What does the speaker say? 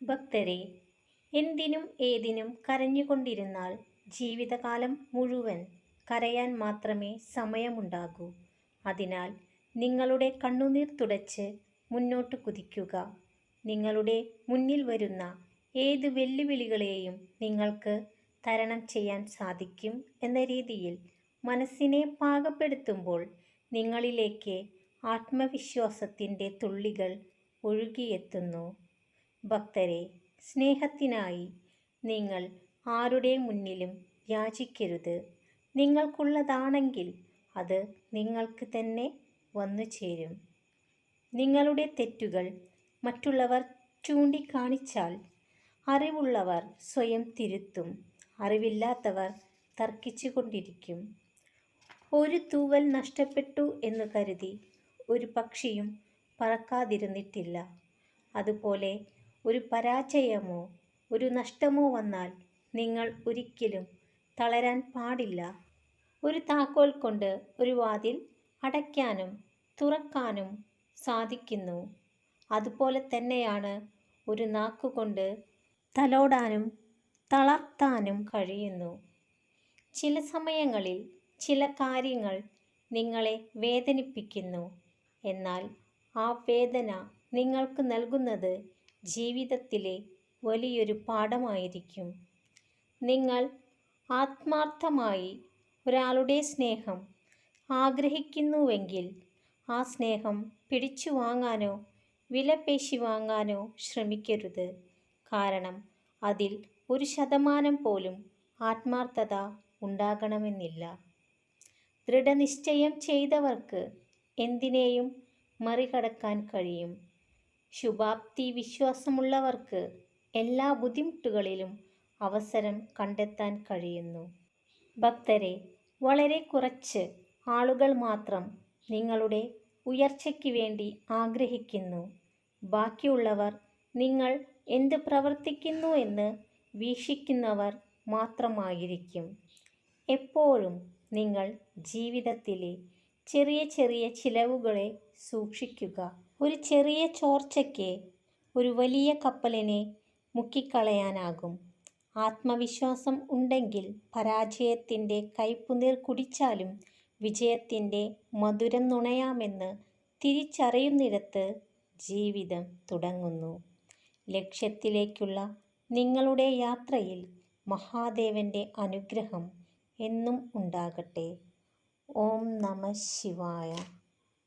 ഭക്തരെ എന്തിനും ഏതിനും കരഞ്ഞുകൊണ്ടിരുന്നാൽ ജീവിതകാലം മുഴുവൻ കരയാൻ മാത്രമേ സമയമുണ്ടാകൂ. അതിനാൽ നിങ്ങളുടെ കണ്ണുനീർ തുടച്ച് മുന്നോട്ട് കുതിക്കുക. നിങ്ങളുടെ മുന്നിൽ വരുന്ന ഏത് വെല്ലുവിളികളെയും നിങ്ങൾക്ക് തരണം ചെയ്യാൻ സാധിക്കും എന്ന രീതിയിൽ മനസ്സിനെ പാകപ്പെടുത്തുമ്പോൾ നിങ്ങളിലേക്ക് ആത്മവിശ്വാസത്തിന്റെ തുള്ളികൾ ഒഴുകിയെത്തുന്നു. ഭക്തരെ സ്നേഹത്തിനായി നിങ്ങൾ ആരുടെ മുന്നിലും യാചിക്കരുത്. നിങ്ങൾക്കുള്ളതാണെങ്കിൽ അത് നിങ്ങൾക്ക് തന്നെ വന്നു ചേരും. നിങ്ങളുടെ തെറ്റുകൾ മറ്റുള്ളവർ ചൂണ്ടിക്കാണിച്ചാൽ അറിവുള്ളവർ സ്വയം തിരുത്തും. അറിവില്ലാത്തവർ തർക്കിച്ചു കൊണ്ടിരിക്കും ഒരു തൂവൽ നഷ്ടപ്പെട്ടു എന്ന് കരുതി ഒരു പക്ഷിയും പറക്കാതിരുന്നിട്ടില്ല. അതുപോലെ ഒരു പരാജയമോ ഒരു നഷ്ടമോ വന്നാൽ നിങ്ങൾ ഒരിക്കലും തളരാൻ പാടില്ല. ഒരു താക്കോൽ കൊണ്ട് ഒരു വാതിൽ അടയ്ക്കാനും തുറക്കാനും സാധിക്കുന്നു. അതുപോലെ തന്നെയാണ് ഒരു നാക്കുകൊണ്ട് തലോടാനും തളർത്താനും കഴിയുന്നു. ചില സമയങ്ങളിൽ ചില കാര്യങ്ങൾ നിങ്ങളെ വേദനിപ്പിക്കുന്നു. എന്നാൽ ആ വേദന നിങ്ങൾക്ക് നൽകുന്നത് ജീവിതത്തിലെ വലിയൊരു പാഠമായിരിക്കും. നിങ്ങൾ ആത്മാർത്ഥമായി ഒരാളുടെ സ്നേഹം ആഗ്രഹിക്കുന്നുവെങ്കിൽ ആ സ്നേഹം പിടിച്ചു വാങ്ങാനോ വിലപേശി വാങ്ങാനോ ശ്രമിക്കരുത്. കാരണം അതിൽ ഒരു ശതമാനം പോലും ആത്മാർത്ഥത ഉണ്ടാകണമെന്നില്ല. ദൃഢനിശ്ചയം ചെയ്തവർക്ക് എന്തിനേയും മറികടക്കാൻ കഴിയും. ശുഭാപ്തി വിശ്വാസമുള്ളവർക്ക് എല്ലാ ബുദ്ധിമുട്ടുകളിലും അവസരം കണ്ടെത്താൻ കഴിയുന്നു. ഭക്തരെ വളരെ കുറച്ച് ആളുകൾ മാത്രം നിങ്ങളുടെ ഉയർച്ചയ്ക്ക് വേണ്ടി ആഗ്രഹിക്കുന്നു. ബാക്കിയുള്ളവർ നിങ്ങൾ എന്ത് പ്രവർത്തിക്കുന്നു എന്ന് വീക്ഷിക്കുന്നവർ മാത്രമായിരിക്കും. എപ്പോഴും നിങ്ങൾ ജീവിതത്തിലെ ചെറിയ ചെറിയ ചിലവുകളെ സൂക്ഷിക്കുക. ഒരു ചെറിയ ചോർച്ചയ്ക്ക് ഒരു വലിയ കപ്പലിനെ മുക്കിക്കളയാനാകും. ആത്മവിശ്വാസം ഉണ്ടെങ്കിൽ പരാജയത്തിന്റെ കയ്പുനീർ കുടിച്ചാലും വിജയത്തിന്റെ മധുരം നുണയാമെന്ന് തിരിച്ചറിയുന്നിടത്ത് ജീവിതം തുടങ്ങുന്നു. ലക്ഷ്യത്തിലേക്കുള്ള നിങ്ങളുടെ യാത്രയിൽ മഹാദേവന്റെ അനുഗ്രഹം എന്നും ഉണ്ടാകട്ടെ. ഓം നമ ശിവായ.